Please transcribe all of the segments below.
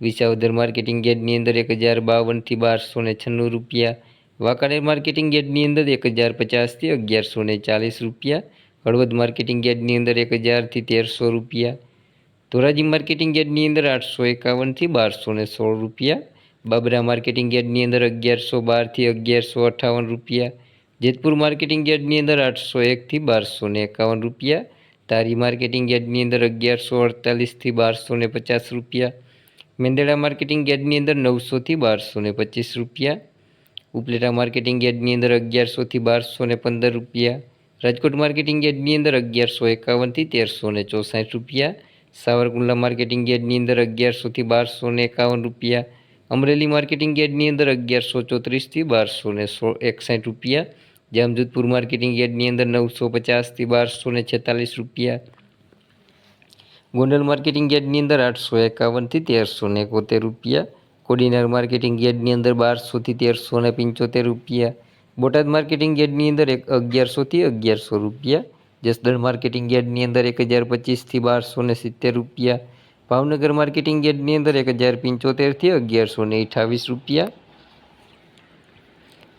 Visavadar marketing યાર્ડની અંદર એક હજાર બાવનથી બારસો ને છન્નું રૂપિયા. વાંકાનેર માર્કેટિંગ યાર્ડની અંદર એક હજાર પચાસથી અગિયારસો ને ચાલીસ રૂપિયા. હળવદ માર્કેટિંગ યાર્ડની અંદર એક હજારથી તેરસો રૂપિયા. ધોરાજી માર્કેટિંગ યાર્ડની અંદર આઠસો એકાવનથી બારસો ને સોળ રૂપિયા. બાબરા માર્કેટિંગ યાર્ડની અંદર અગિયારસો બારથી અગિયારસો અઠ્ઠાવન રૂપિયા. જેતપુર માર્કેટિંગ યાર્ડની અંદર આઠસો એકથી બારસો ને એકાવન રૂપિયા. તારી માર્કેટિંગ યાર્ડની અંદર અગિયારસો અડતાલીસથી બારસો ને પચાસ રૂપિયા. મેંદડા માર્કેટિંગ યાર્ડની અંદર નવસોથી બારસો ને પચીસ રૂપિયા. ઉપલેટા માર્કેટિંગ યાર્ડની અંદર અગિયારસોથી બારસો ને પંદર રૂપિયા. રાજકોટ માર્કેટિંગ યાર્ડની અંદર અગિયારસો એકાવનથી તેરસો ને ચોસાઠ રૂપિયા. સાવરકુંડલા માર્કેટિંગ યાર્ડની અંદર અગિયારસોથી બારસો ને એકાવન રૂપિયા. અમરેલી માર્કેટિંગ યાર્ડની અંદર અગિયારસો ચોત્રીસથી બારસો ને સો એકસાઠ રૂપિયા. જામજોધપુર માર્કેટિંગ યાર્ડની અંદર નવસો પચાસથી બારસો ને છેતાલીસ રૂપિયા. ગોંડલ માર્કેટિંગ યાર્ડની અંદર આઠસો એકાવનથી તેરસો ને એકોતેર રૂપિયા. કોડીનાર માર્કેટિંગ યાર્ડની અંદર બારસોથી તેરસો ને પંચોતેર રૂપિયા. બોટાદ માર્કેટિંગ યાર્ડની અંદર એક અગિયારસોથી અગિયારસો રૂપિયા. જસદણ માર્કેટિંગ યાર્ડની અંદર એક હજાર પચીસથી બારસો ને સિત્તેર રૂપિયા. ભાવનગર માર્કેટિંગ યાર્ડની અંદર એક હજાર પંચોતેરથી અગિયારસો ને અઠાવીસ રૂપિયા.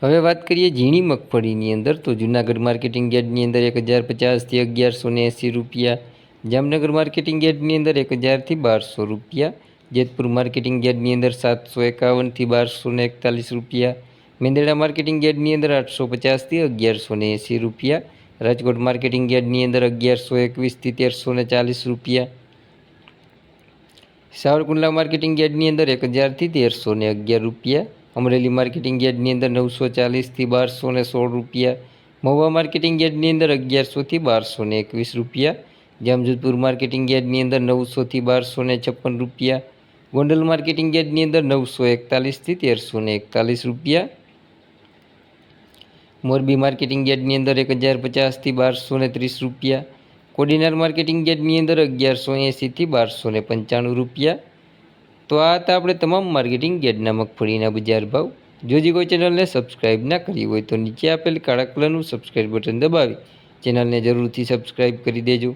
હવે વાત કરીએ ઝીણી મગફળીની અંદર, તો જુનાગઢ માર્કેટિંગ યાર્ડની અંદર એક હજાર પચાસથી અગિયારસો ને એંસી રૂપિયા. જામનગર માર્કેટિંગ યાર્ડની અંદર એક હજારથી બારસો રૂપિયા, જેતપુર માર્કેટિંગ યાર્ડની અંદર સાતસો એકાવનથી બારસો ને એકતાલીસ રૂપિયા, મેંદરડા માર્કેટિંગ યાર્ડની અંદર આઠસો પચાસથી અગિયારસો ને એંસી રૂપિયા, રાજકોટ માર્કેટિંગ યાર્ડની અંદર અગિયારસો એકવીસથી તેરસો ને ચાલીસ રૂપિયા. સાવરકુંડલા માર્કેટિંગ યાર્ડની અંદર એક હજારથી તેરસો ને અગિયાર રૂપિયા, અમરેલી માર્કેટિંગ યાર્ડની અંદર નવસો ચાલીસથી બારસો ને સોળ રૂપિયા, મહુવા માર્કેટિંગ યાર્ડની અંદર અગિયારસોથી બારસો ને એકવીસ રૂપિયા જામજોધપુર માર્કેટિંગ યાર્ડની અંદર નવસોથી બારસો ને છપ્પન રૂપિયા. ગોંડલ માર્કેટિંગ યાર્ડની અંદર નવસો એકતાલીસથી તેરસો ને એકતાલીસ રૂપિયા. મોરબી માર્કેટિંગ યાર્ડની અંદર એક હજાર પચાસથી બારસો ને ત્રીસ રૂપિયા. કોડીનાર માર્કેટિંગ યાર્ડની અંદર અગિયારસો એંસીથી બારસો ને પંચાણું રૂપિયા. તો આ હતા આપણે તમામ માર્કેટિંગ યાર્ડના મગફળીના બજાર ભાવ. જો જે કોઈ ચેનલને સબસ્ક્રાઈબ ના કરી હોય તો નીચે આપેલ કાળા કલરનું સબસ્ક્રાઈબ બટન દબાવી. ચેનલને જરૂરથી સબસ્ક્રાઈબ કરી દેજો.